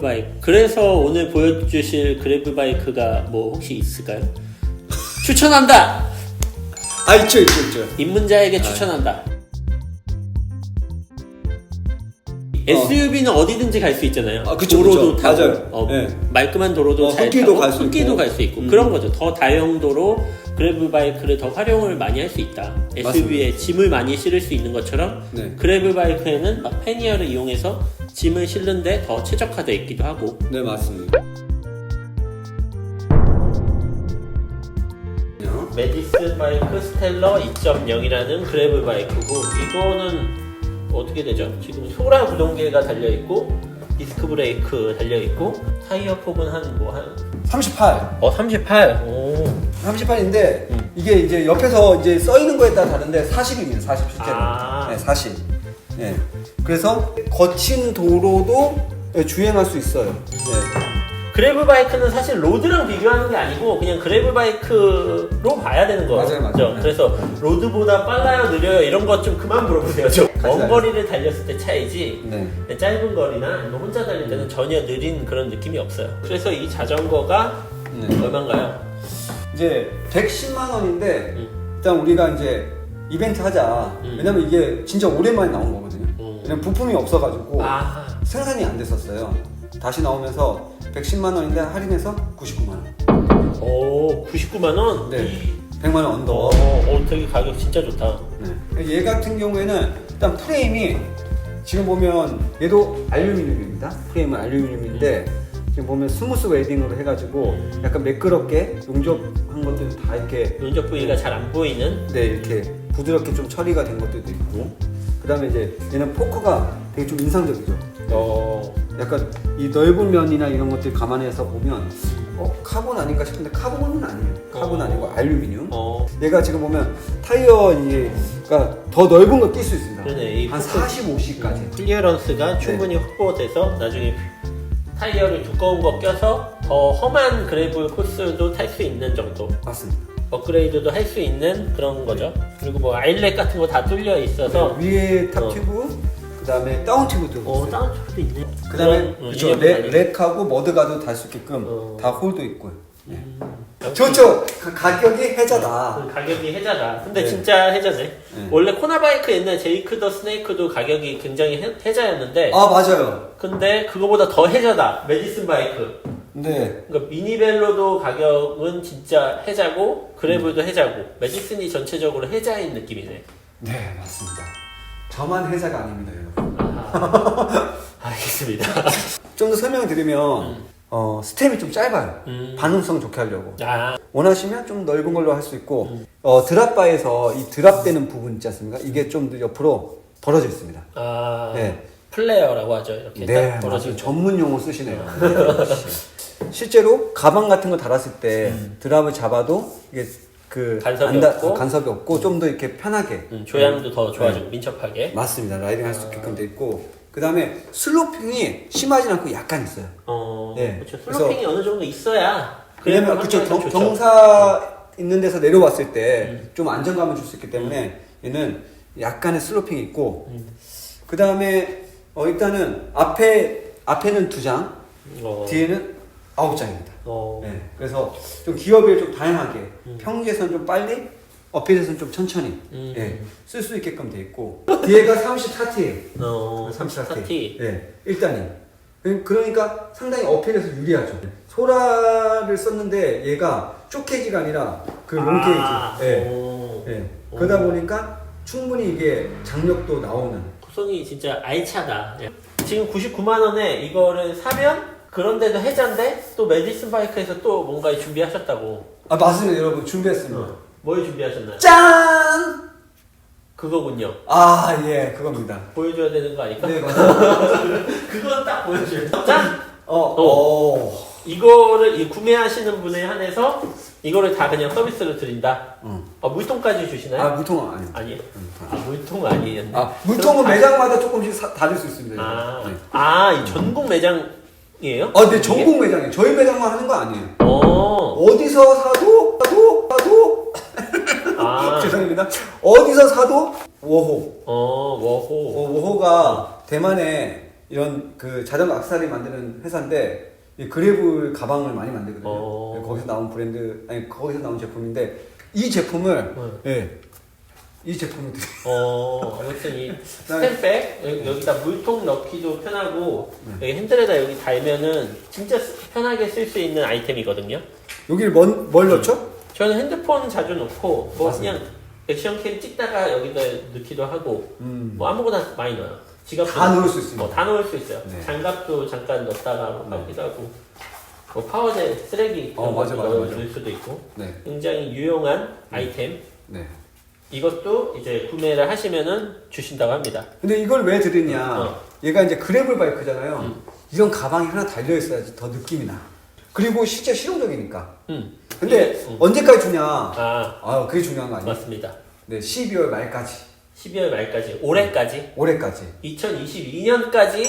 바이크. 그래서 오늘 보여주실 그래브 바이크가 뭐 혹시 있을까요? 추천한다. 아 있죠 있죠 있죠. 입문자에게 추천한다. SUV는 어디든지 갈 수 있잖아요. 아, 그쵸, 도로도 그쵸. 타고, 맞아요. 어, 네. 말끔한 도로도 어, 잘 흙길도 타고, 갈수 흙길도 있고. 갈 수 있고 음. 그런 거죠. 더 다용도로 그래브 바이크를 더 활용을 많이 할 수 있다. SUV에 짐을 많이 실을 수 있는 것처럼 네. 그래브 바이크에는 막 패니어를 이용해서 짐을 실는데 더 최적화되어 있기도 하고 네 맞습니다. 메디슨 바이크 스텔러 2.0이라는 그래브 바이크고 이거는 어떻게 되죠? 지금 소라 구동계가 달려 있고 디스크 브레이크 달려 있고 타이어 폭은 한 뭐한 38. 어 38. 오. 38인데 음. 이게 이제 옆에서 이제 써 있는 거에 따라 다른데 40입니다. 40 실제로. 아. 네, 40. 네. 그래서 거친 도로도 네, 주행할 수 있어요. 네. 그래브 바이크는 사실 로드랑 비교하는 게 아니고 그냥 그래브 바이크로 봐야 되는 거죠. 맞아요, 맞아요. 네. 그래서 로드보다 빨라요, 느려요 이런 것 좀 그만 물어보세요. 좀. 가지 먼 거리를 달렸을 때 차이지. 네. 짧은 거리나 아니면 혼자 달릴 때는 전혀 느린 그런 느낌이 없어요. 그래서 이 자전거가 네. 얼마인가요? 이제 110만 원인데 음. 일단 우리가 이제 이벤트 하자. 음. 왜냐면 이게 진짜 오랜만에 나온 거거든요. 음. 왜냐면 부품이 없어가지고 아, 생산이 안 됐었어요. 다시 나오면서 110만 원인데 할인해서 99만 원. 오, 99만 원. 네. 100만 원 언더. 어, 어, 되게 가격 진짜 좋다. 네. 얘 같은 경우에는 일단 프레임이 지금 보면 얘도 알루미늄입니다. 프레임은 알루미늄인데 지금 보면 스무스 웨딩으로 해가지고 약간 매끄럽게 용접한 것들도 다 이렇게 면적 부위가 잘 안 보이는. 네 이렇게 부드럽게 좀 처리가 된 것들도 있고 그다음에 이제 얘는 포크가 되게 좀 인상적이죠. 어, 약간 이 넓은 면이나 이런 것들 감안해서 보면 어 카본 아닌가 싶은데 카본은 아니에요. 카본 어. 아니고 알루미늄. 어, 얘가 지금 보면 타이어 이게가 더 넓은 걸 낄 수 있습니다. 그러네. 이 한 포크- 45c까지. 클리어런스가 네. 충분히 확보돼서 나중에 타이어를 두꺼운 거 껴서 더 험한 그래블 코스도 탈 수 있는 정도. 맞습니다. 업그레이드도 할 수 있는 그런 거죠. 그리고 뭐 아일렛 같은 거 다 뚫려 있어서 위에 탑 어. 튜브, 그 다음에 다운 튜브도 어, 있어요. 다운 쪽도 있네. 그 다음에 그런, 어, 그쵸, 이념을 렉, 많이- 렉하고 머드가드 달수 있게끔 어. 다 홀도 있고요. 음. 좋죠. 가- 가격이 해자다. 그 가격이 해자다. 근데 네. 진짜 해자네. 네. 원래 코나바이크 옛날 제이크 더 스네이크도 가격이 굉장히 해, 해자였는데 아 맞아요. 근데 그거보다 더 해자다. 메디슨 바이크. 네. 그러니까 미니벨로도 가격은 진짜 해자고 음. 그래블도 해자고 메디슨이 전체적으로 해자인 느낌이네. 네 맞습니다. 저만 해자가 아닙니다, 여러분. 아하. 알겠습니다. 좀 더 설명드리면 음. 어, 스템이 좀 짧아요. 음. 반응성 좋게 하려고. 아, 원하시면 좀 넓은 걸로 할 수 있고 음. 어, 드랍바에서 이 드랍되는 부분 있지 않습니까? 이게 좀 더 옆으로 벌어져 있습니다. 아 네. 플레이어라고 하죠. 이렇게 네, 딱 맞아요. 벌어지는. 전문 용어 쓰시네요. 실제로 가방 같은 거 달았을 때 드랍을 잡아도 이게 그 음. 간섭이 안 다- 없고. 간섭이 없고 좀 더 이렇게 편하게 음, 조향도 더 좋아지고 네. 민첩하게. 맞습니다. 라이딩 할 수 있게끔 돼 있고 그 다음에 슬로핑이 심하진 않고 약간 있어요. 어, 네. 그렇죠. 슬로핑이 어느 정도 있어야. 왜냐면 그쵸 환경이 경. 경사 있는 데서 내려왔을 때 음. 좀 안정감을 줄 수 있기 때문에 얘는 약간의 슬로핑이 있고 음. 그 다음에 어, 일단은 앞에 앞에는 두 장, 어, 뒤에는 아홉 장입니다. 어, 네, 그래서 좀 기어비를 좀 다양하게 음. 평지에서는 좀 빨리, 어필에서는 좀 천천히 음. 예, 쓸 수 있게끔 돼 있고 뒤에가 34T예요. 어, 34T. 34T. 네, 1단이. 그러니까 상당히 어필에서 유리하죠. 소라를 썼는데 얘가 쇼케이지가 아니라 그 롱케이지. 아, 예. 오. 예. 오. 그러다 보니까 충분히 이게 장력도 나오는. 구성이 진짜 알차다. 예. 지금 99만 원에 이거를 사면 그런데도 해자인데 또 메디슨 바이크에서 또 뭔가 준비하셨다고. 아 맞습니다, 여러분 준비했습니다. 어, 뭘 준비하셨나요? 짠! 그거군요. 아 예, 그겁니다. 보여줘야 되는 거 아닐까? 네 맞아요. 그건 딱 보여줘요. 짠! 어, 어. 이거를 이 구매하시는 분에 한해서 이거를 다 그냥 서비스로 드린다. 응. 아, 물통까지 주시나요? 아 물통은 아니에요. 아니에요. 음, 아, 물통 아니었네. 아 물통은 매장마다 조금씩 사, 다를 수 있습니다. 아, 네. 아, 이 전국 매장 이에요? 아, 근데 전국 매장이에요. 저희 매장만 하는 거 아니에요. 어. 어디서 사도 사도 사도 아. 죄송합니다. 어디서 사도 워호. 어, 워호. 어, 워호가 대만의 이런 그 자전거 악세사리 만드는 회사인데 이 그래블 가방을 많이 만들거든요. 어. 거기서 나온 브랜드 아니 거기서 나온 제품인데 이 제품을 네. 예. 이 제품을 드려요. 어, 아무튼 이 스탠백 여기- 여기다 물통 넣기도 편하고 네. 여기 핸들에다 여기 달면은 진짜 쓰- 편하게 쓸 수 있는 아이템이거든요. 여기를 뭔, 뭘 넣죠? 저는 핸드폰 자주 넣고 뭐. 그냥 액션캠 찍다가 여기다 넣기도 하고 음. 뭐 아무거나 많이 넣어요. 지갑도 다 넣을 수 있습니다. 뭐다 넣을 수 있어요. 네. 장갑도 잠깐 넣었다가 네. 하기도 하고 뭐 파워제 쓰레기 어, 이런 맞아, 것도 맞아, 넣을 맞아. 수도 있고 네. 굉장히 유용한 아이템. 네. 이것도 이제 구매를 하시면은 주신다고 합니다. 근데 이걸 왜 드리냐? 어. 얘가 이제 그래블 바이크잖아요. 음. 이런 가방이 하나 달려 있어야지 더 느낌이 나. 그리고 실제 실용적이니까. 음. 근데 음. 언제까지 주냐? 아 아, 그게 중요한 거 아니에요? 맞습니다. 네, 12월 말까지. 12월 말까지 올해까지 올해까지. 2022년까지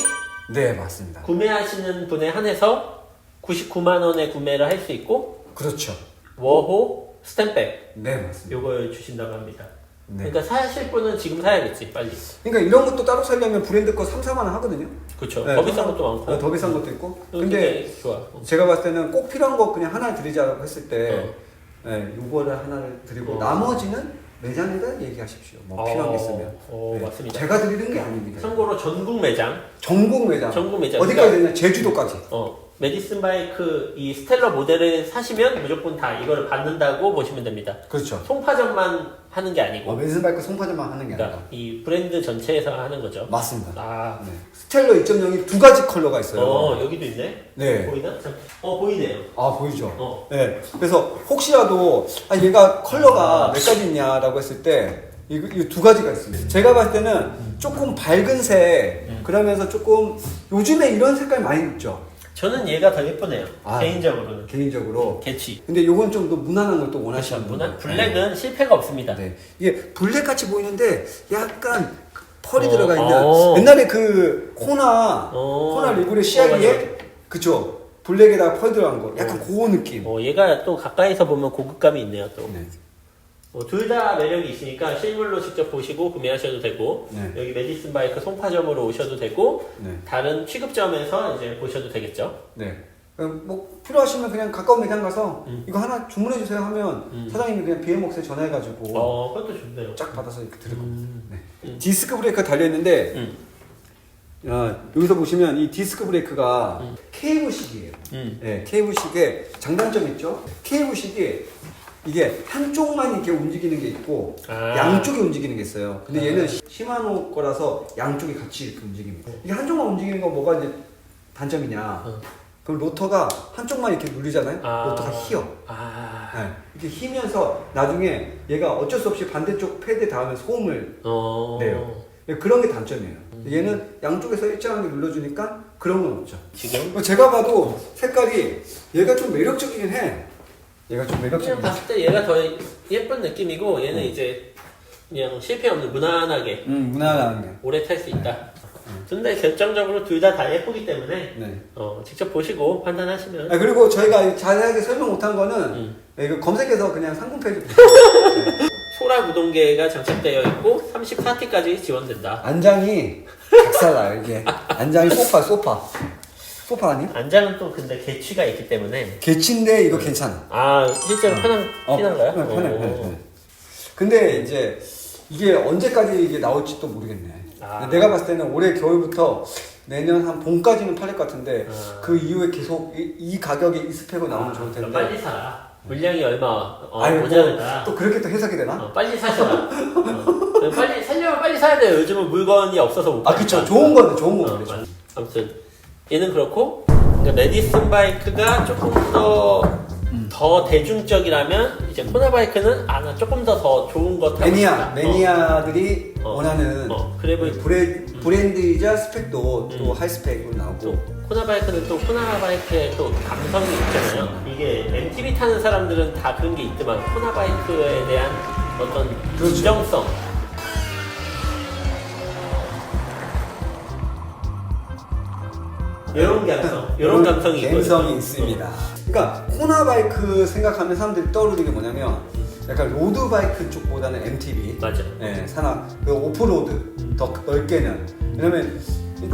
네, 맞습니다. 구매하시는 분에 한해서 99만 원에 구매를 할 수 있고 그렇죠. 워호 스탬백 네, 맞습니다. 요걸 주신다고 합니다. 네. 그러니까 사실 분은 지금 사야겠지 빨리. 그러니까 이런 것도 따로 살려면 브랜드 거 3, 4만 원 하거든요. 그렇죠. 네, 더 비싼 것도 어, 많고. 더 비싼 것도 있고. 근데 근데 좋아. 어. 제가 봤을 때는 꼭 필요한 거 그냥 하나 드리자고 했을 때 어. 네, 요거를 하나를 드리고 어. 나머지는 매장에다 얘기하십시오. 뭐 필요한 게 있으면. 어, 네. 맞습니다. 제가 드리는 게 아닙니다. 참고로 전국 매장, 전국 매장. 전국 매장. 어디까지 되냐? 제주도까지. 어, 메디슨 바이크 이 스텔러 모델을 사시면 무조건 다 이거를 받는다고 보시면 됩니다. 그렇죠. 송파점만 하는 게 어, 아니고, 멘슨 바이크 송파점만 하는 게 아니라. 그러니까 이 브랜드 전체에서 하는 거죠. 맞습니다. 아, 네. 스텔러 2.0이 두 가지 컬러가 있어요. 어, 여기도 있네. 네. 보이나? 잠- 어, 보이네요. 아 보이죠? 어. 네. 그래서 혹시라도 아 얘가 컬러가 몇 가지 있냐라고 했을 때 이거, 이거 두 가지가 있습니다. 제가 봤을 때는 조금 밝은 색 음. 그러면서 조금 요즘에 이런 색깔 많이 입죠. 저는 얘가 더 예쁘네요. 아. 개인적으로는. 개인적으로. 개취. 근데 요건 좀 더 무난한 걸또 그렇죠. 원하시는 무난. 블랙은 실패가 없습니다. 네. 이게 블랙 같이 보이는데 약간 그 펄이 어, 들어가 있는 어. 옛날에 그 코나 어. 코나 리블의 어, 시야기에 그쵸 블랙에다가 펄 들어간 거 약간 어. 그 느낌. 어, 얘가 또 가까이서 보면 고급감이 있네요, 또. 네. 어, 둘다 매력이 있으니까 실물로 직접 보시고 구매하셔도 되고 네. 여기 메디슨 바이크 송파점으로 오셔도 되고 네. 다른 취급점에서 이제 보셔도 되겠죠. 네. 그럼 뭐 필요하시면 그냥 가까운 매장 가서 음. 이거 하나 주문해 주세요 하면 음. 사장님이 그냥 BM웍스에 전화해가지고 어, 그것도 좋네요. 쫙 받아서 이렇게 드릴 겁니다. 음. 네. 음. 디스크 브레이크 달려 있는데 음. 어, 여기서 보시면 이 디스크 브레이크가 음. 케이블식이에요. 음. 네, 케이블식의 장단점 있죠? 케이블식이 이게 한쪽만 이렇게 움직이는 게 있고 아. 양쪽이 움직이는 게 있어요. 근데 아. 얘는 시마노 거라서 양쪽이 같이 이렇게 움직입니다. 이게 한쪽만 움직이는 건 뭐가 이제 단점이냐? 어. 그럼 로터가 한쪽만 이렇게 눌리잖아요. 아. 로터가 휘어. 아. 네, 이렇게 휘면서 나중에 얘가 어쩔 수 없이 반대쪽 패드에 닿으면 소음을 어. 내요. 그런 게 단점이에요. 얘는 양쪽에서 일정하게 눌러주니까 그런 건 없죠. 지금 제가 봐도 색깔이 얘가 좀 매력적이긴 해. 얘가 좀 그냥 해. 봤을 때 얘가 더 예쁜 느낌이고 얘는 이제 그냥 실패 없는 무난하게 음, 무난한 게. 오래 탈 수 있다. 근데 결정적으로 둘 다 다 예쁘기 때문에 네. 어, 직접 보시고 판단하시면 아, 그리고 저희가 자세하게 설명 못한 거는 음. 네, 이거 검색해서 그냥 상품 페이지 보세요. 소라 구동계가 장착되어 있고 34T까지 지원된다. 안장이 작살나 이게. 안장이 소파, 소파. 소파 아니? 안장은 또 근데 개취가 있기 때문에 개치인데 이거 괜찮아. 아 실제로 편한 어, 편한가요? 편해, 편해, 어. 편해, 편해. 근데 이제 이게 언제까지 이게 나올지 또 모르겠네. 아. 내가 봤을 때는 올해 겨울부터 내년 한 봄까지는 팔릴 것 같은데 아. 그 이후에 계속 이, 이 가격에 이 스펙으로 나오면 좋을 텐데. 빨리 사라. 물량이 얼마 어. 뭐, 또 그렇게 또 해석이 되나? 어, 빨리 사셔라. 어, 빨리 살려면 빨리 사야 돼요. 요즘은 물건이 없어서 못 아, 파니까. 그쵸. 좋은 거는 좋은 어, 거는. 맞- 아무튼 얘는 그렇고 그러니까 메디슨 바이크가 조금 더 음. 더 대중적이라면 이제 코나 바이크는 아나 조금 더 더 좋은 거 타고 매니아. 매니아들이 어. 원하는 어, 그래브 브레, 브랜드이자 스펙도 음. 또 하이스펙으로 또 나오고. 코나 바이크는 또 코나 바이크의 또 감성이 있잖아요. 이게 MTB 타는 사람들은 다 그런 게 있지만 코나 바이크에 대한 어떤 그렇죠. 진정성. 이런 감성, 이런 감성이 감성이. 있습니다. 그러니까 코나 바이크 생각하면 사람들이 떠오르는 게 뭐냐면 약간 로드 바이크 쪽보다는 MTB, 맞아. 네, 산악, 그 오프로드 더 넓게는 왜냐면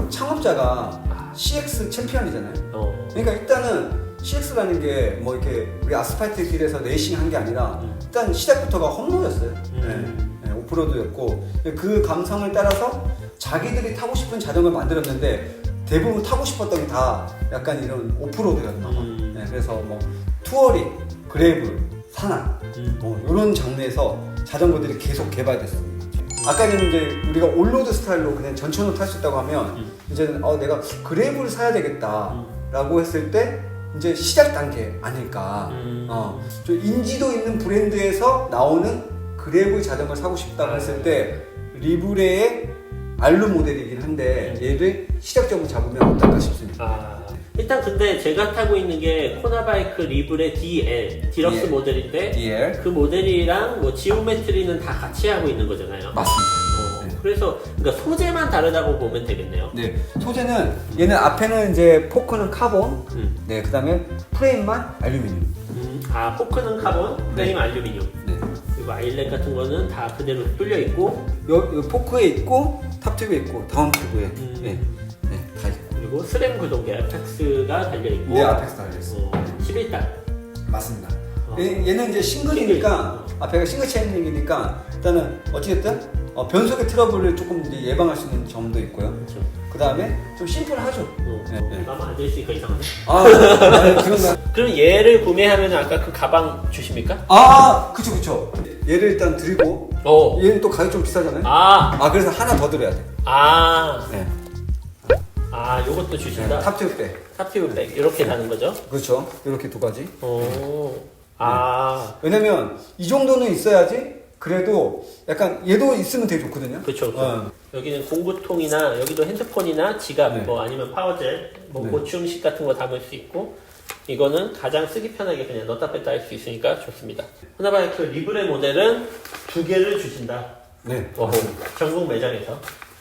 창업자가 CX 챔피언이잖아요. 어. 그러니까 일단은 CX라는 게 뭐 이렇게 우리 아스팔트 길에서 레이싱 한 게 아니라 음. 일단 시작부터가 홈런이었어요. 음. 네, 네, 오프로드였고 그 감성을 따라서 자기들이 타고 싶은 자전거를 만들었는데 대부분 타고 싶었던 게 다 약간 이런 오프로드였나 봐. 음. 네, 그래서 뭐 투어링, 그레이블, 산악 음. 뭐 이런 장르에서 자전거들이 계속 개발됐습니다. 아까는 이제 우리가 올로드 스타일로 그냥 전천후 탈 수 있다고 하면 음. 이제는 어, 내가 그레이블을 사야 되겠다라고 했을 때 이제 시작 단계 아닐까. 음. 어, 좀 인지도 있는 브랜드에서 나오는 그레이블 자전거를 사고 싶다고 아. 했을 때 리브레의 알루 모델이긴 한데 음. 얘를 시작점으로 잡으면 어떨까 싶습니다. 아. 일단 근데 제가 타고 있는 게 코나바이크 리브레 DL 디럭스 DL. 모델인데 DL 그 모델이랑 뭐 지오메트리는 다 같이 하고 있는 거잖아요. 맞습니다. 어, 네. 그래서 그러니까 소재만 다르다고 보면 되겠네요. 네, 소재는 얘는 앞에는 이제 포크는 카본, 음. 네, 그다음에 프레임만 알루미늄. 음, 아 포크는 카본, 프레임 알루미늄. 네. 그리고 아일렛 같은 거는 다 그대로 뚫려 있고 요, 요 포크에 있고 탑 튜브에 있고 다운 튜브에, 음. 네, 네. 그리고 스램 구동계 아펙스가 달려 있고 네, 아펙스 달려 있어. 어, 11단. 맞습니다. 어. 얘, 얘는 이제 싱글이니까 싱글. 앞에가 싱글 체인링이니까 일단은 어찌됐든 어, 변속의 트러블을 조금 이제 예방할 수 있는 점도 있고요. 그렇죠. 그 다음에 좀 심플하죠. 어, 네, 어, 네. 나만 앉아 있으니까 이상하네. 아, 아, 그런가? 그럼 얘를 구매하면 아까 그 가방 주십니까? 아, 그쵸, 그쵸. 얘를 일단 드리고 어. 얘는 또 가격 좀 비싸잖아요. 아, 아, 그래서 하나 더 드려야 돼. 아, 네. 아, 요것도 네, 주신다. 탑 튜브 백. 탑티브 백 이렇게 다는 거죠? 그렇죠. 이렇게 두 가지. 오, 아, 왜냐면 이 정도는 있어야지 그래도 약간 얘도 있으면 되게 좋거든요. 그쵸. 어. 여기는 공구통이나 여기도 핸드폰이나 지갑, 네. 뭐 아니면 파워젤, 뭐 네. 고추 음식 같은 거 담을 수 있고 이거는 가장 쓰기 편하게 그냥 넣다 뺐다 할 수 있으니까 좋습니다. 호나바이크 리브레 모델은 두 개를 주신다. 네. 어, 전국 매장에서.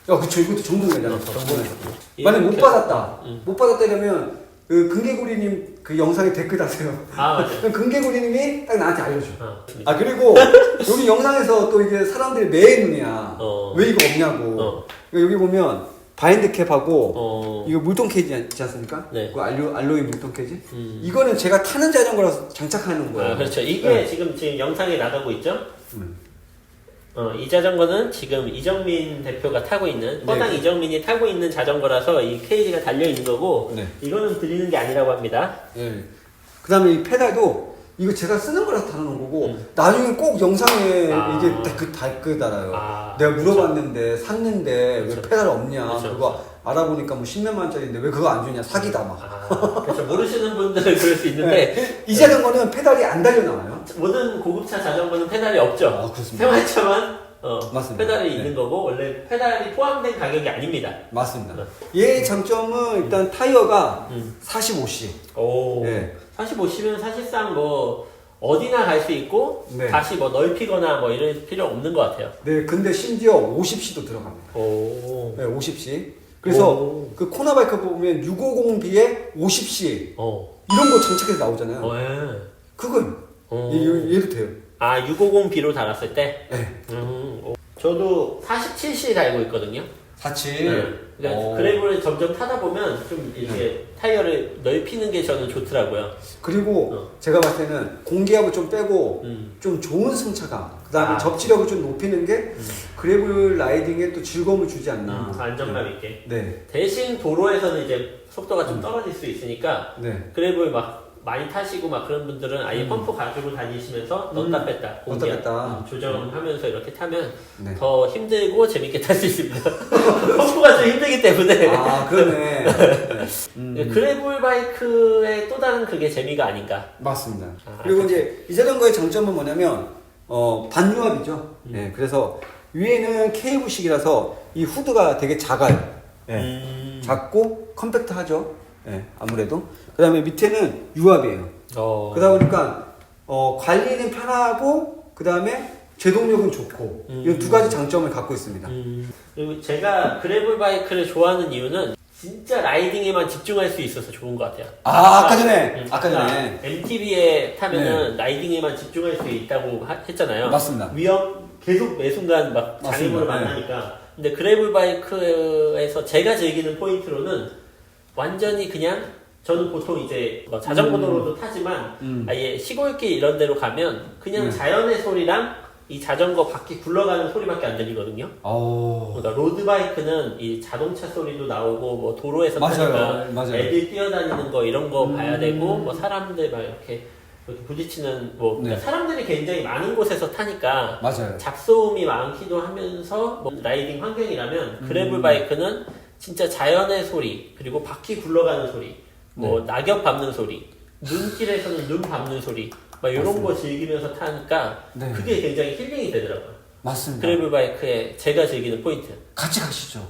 야, 그쵸. 이것도 정동 매장. 어, 정동 매장. 만약 못 이렇게- 받았다. 음. 못 받았다 이러면 그 금개구리님 그 영상에 댓글 다세요. 아. 그럼 금개구리님이 딱 나한테 알려줘. 아. 아 그리고 여기 영상에서 또 이게 사람들이 매의 눈이야. 어. 왜 이거 없냐고. 어. 여기 보면 바인드 캡하고 어, 이거 물통 케이지 있지 않습니까? 네. 그 알로 알로이 물통 케이지. 음. 이거는 제가 타는 자전거라서 장착하는 거예요. 아, 그렇죠. 이게 네. 지금 지금 영상에 나가고 있죠? 음. 어, 이 자전거는 지금 이정민 대표가 타고 있는 네. 허당 이정민이 타고 있는 자전거라서 이 케이지가 달려 있는 거고 네. 이거는 드리는 게 아니라고 합니다. 예. 그다음에 이 페달도 이거 제가 쓰는 거라서 달아놓은 거고 음. 나중에 꼭 영상에 아. 이게 딱그 댓글 달아요. 아, 내가 물어봤는데 샀는데 왜 그렇죠. 페달 없냐 그렇죠. 그거 알아보니까 뭐 10몇만 원짜리인데 왜 그거 안 주냐 사기다 막. 아, 그렇죠. 모르시는 분들은 그럴 수 있는데 네. 이 자전거는 페달이 안 달려 나와요. 모든 고급차 자전거는 페달이 없죠. 아, 그렇습니다. 생활차만 어, 맞습니다. 페달이 네. 있는 거고 원래 페달이 포함된 가격이 아닙니다. 맞습니다. 얘의 장점은 일단 타이어가 음. 45C. 오. 네. 45시면 사실상 뭐 어디나 갈 수 있고 네. 다시 뭐 넓히거나 뭐 이럴 필요 없는 것 같아요. 네, 근데 심지어 50C도 들어갑니다. 오. 네, 50C. 그래서 오. 그 코나 바이크 보면 650B에 50C 어. 이런 거 장착해서 나오잖아요. 어, 예. 그건 어. 얘, 얘- 얘도 돼요. 아, 650B로 달았을 때? 네. 음, 오. 저도 47C 달고 있거든요. 47. 네. 그러니까 어. 그래브를 점점 타다 보면 좀 이렇게 타이어를 넓히는 게 저는 좋더라고요. 그리고 어. 제가 봤을 때는 공기압을 좀 빼고 음. 좀 좋은 승차감, 그 다음에 아. 접지력을 좀 높이는 게 그래블 라이딩에 또 즐거움을 주지 않나. 음, 안정감 있게. 네. 대신 도로에서는 이제 속도가 좀 떨어질 수 있으니까 네. 그래블 막 많이 타시고 막 그런 분들은 아예 음. 펌프 가지고 다니시면서 넣다 뺐다 넣었다 공기압 뺐다. 음, 조정하면서 이렇게 타면 네. 더 힘들고 재밌게 탈 수 있습니다. 펌프가 좀 힘들기 때문에 아, 그러네. 네. 음, 그래블 바이크의 또 다른 그게 재미가 아닌가. 맞습니다. 아, 그리고 이제 이 자전거의 장점은 뭐냐면, 어, 반유압이죠. 음. 네. 그래서 위에는 케이블식이라서 이 후드가 되게 작아요. 네. 음. 작고 컴팩트하죠. 네, 아무래도. 그 다음에 밑에는 유압이에요. 어. 그러다 보니까 어, 관리는 편하고 그 다음에 제동력은 좋고 음. 이두 가지 장점을 갖고 있습니다. 음, 그리고 제가 그래블 바이크를 좋아하는 이유는 진짜 라이딩에만 집중할 수 있어서 좋은 것 같아요. 아 아까 전에 음, 아까 전에 MTB에 타면은 라이딩에만 집중할 수 있다고 하- 했잖아요. 맞습니다. 위험 계속 매 순간 막. 장애물을 네. 만나니까 근데 그래블 바이크에서 제가 즐기는 포인트로는 완전히 그냥 저는 보통 이제 뭐 자전거 음. 도로도 타지만 음. 아예 시골길 이런 데로 가면 그냥 네. 자연의 소리랑 이 자전거 바퀴 굴러가는 소리밖에 안 들리거든요. 어. 그러니까 로드바이크는 이 자동차 소리도 나오고 뭐 도로에서 맞아요. 타니까 맞아요. 애들 뛰어다니는 거 이런 거 음. 봐야 되고 뭐 사람들 막 이렇게 이렇게 부딪히는 뭐 그러니까 네. 사람들이 굉장히 많은 곳에서 타니까 맞아요. 잡소음이 많기도 하면서 뭐 라이딩 환경이라면 음. 그래블 바이크는 진짜 자연의 소리 그리고 바퀴 굴러가는 소리 뭐 네. 낙엽 밟는 소리 눈길에서는 눈 밟는 소리 막 이런 맞습니다. 거 즐기면서 타니까 네. 그게 굉장히 힐링이 되더라고요. 맞습니다. 그래블 바이크의 제가 즐기는 포인트. 같이 가시죠.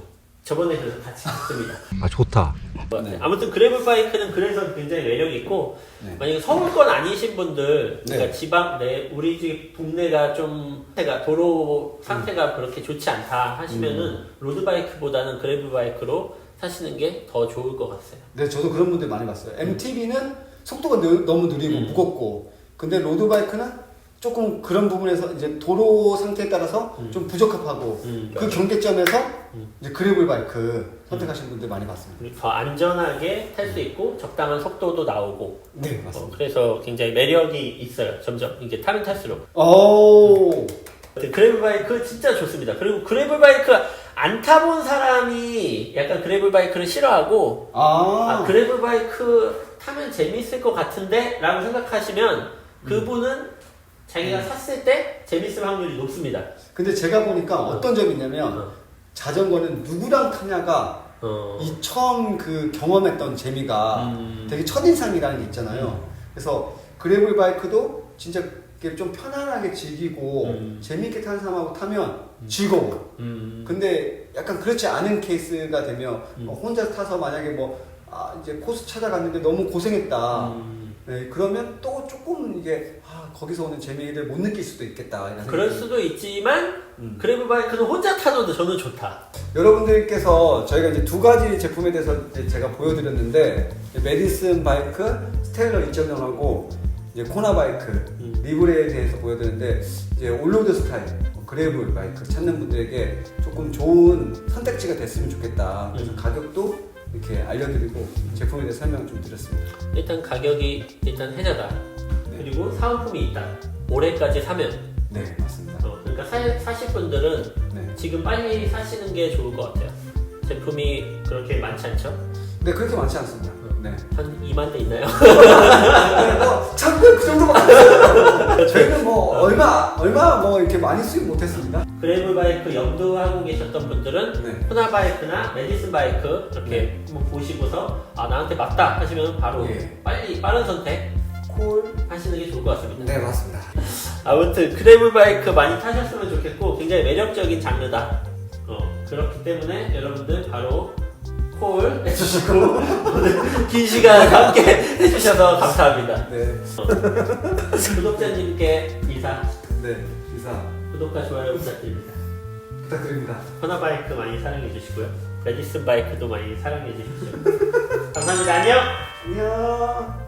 저번에 그래서 같이 갔습니다. 아 좋다. 뭐, 네. 아무튼 그래블 바이크는 그래서 굉장히 매력 있고 네. 만약에 서울권 아니신 분들, 그러니까 네. 지방 내 우리 집 동네가 좀 상태가 도로 상태가 음. 그렇게 좋지 않다 하시면은 로드 바이크보다는 그래블 바이크로 타시는 게 더 좋을 것 같아요. 네, 저도 그런 분들 많이 봤어요. MTB는 속도가 느- 너무 느리고 음. 무겁고, 근데 로드바이크는 조금 그런 부분에서 이제 도로 상태에 따라서 음. 좀 부적합하고 음, 그 경계점에서 음. 이제 그래블 바이크 선택하시는 분들 많이 봤습니다. 더 안전하게 탈 수 있고 적당한 속도도 나오고 네, 어, 맞습니다. 그래서 굉장히 매력이 있어요. 점점 이게 타면 탈수록. 오, 그래블 바이크 진짜 좋습니다. 그리고 그래블 바이크 안 타본 사람이 약간 그래블 바이크를 싫어하고 아, 아, 그래블 바이크 타면 재밌을 것 같은데? 라고 생각하시면 그분은 자기가 샀을 때 재밌을 확률이 높습니다. 근데 제가 보니까 어떤 점이 있냐면 어. 자전거는 누구랑 타냐가 어. 이 처음 그 경험했던 재미가 음. 되게 첫인상이라는 게 있잖아요. 그래서 그래블 바이크도 진짜 이렇게 좀 편안하게 즐기고 음. 재밌게 타는 사람하고 타면 즐거워. 음. 근데 약간 그렇지 않은 케이스가 되면 음. 어, 혼자 타서 만약에 뭐 아, 이제 코스 찾아갔는데 너무 고생했다. 음. 네, 그러면 또 조금 이게 아, 거기서 오는 재미를 못 느낄 수도 있겠다. 이런 그럴 생각이 수도 있지만 음. 그래블 바이크는 혼자 타도 저는 좋다. 여러분들께서 저희가 이제 두 가지 제품에 대해서 이제 제가 보여드렸는데 이제 메디슨 바이크 스테일러 2.0하고 이제 코나 바이크 음. 리브레에 대해서 보여드렸는데 이제 올로드 스타일 뭐 그래블 바이크 찾는 분들에게 조금 좋은 선택지가 됐으면 좋겠다. 그래서 음. 가격도 이렇게 알려드리고 제품에 대해서 설명 좀 드렸습니다. 일단 가격이 일단 해자다. 네. 그리고 사은품이 있다. 올해까지 사면. 네 맞습니다. 어, 그러니까 사, 사실 분들은 네. 지금 빨리 사시는 게 좋을 것 같아요. 제품이 그렇게 많지 않죠? 네 그렇게 많지 않습니다. 네. 한 2만 대 있나요? 뭐 참고 그 없어요. 저희는 뭐 얼마 얼마 뭐 이렇게 많이 수입 못했습니다. 그래블 바이크 염두하고 계셨던 분들은 네. 코나 바이크나 메디슨 바이크 이렇게 한번 보시고서 아 나한테 맞다 하시면 바로 예. 빨리 빠른 선택 콜. 하시는 게 좋을 것 같습니다. 네 맞습니다. 아무튼 그래블 바이크 많이 타셨으면 좋겠고 굉장히 매력적인 장르다. 어, 그렇기 때문에 여러분들 바로 콜 해주시고 오늘 긴 시간 함께 해주셔서 감사합니다. 네. 구독자님께 인사, 네 이사 구독과 좋아요 부탁드립니다. 부탁드립니다. 코나 바이크 많이 사랑해 주시고요. 메디슨 바이크도 많이 사랑해 주십시오. 감사합니다. 안녕. 안녕.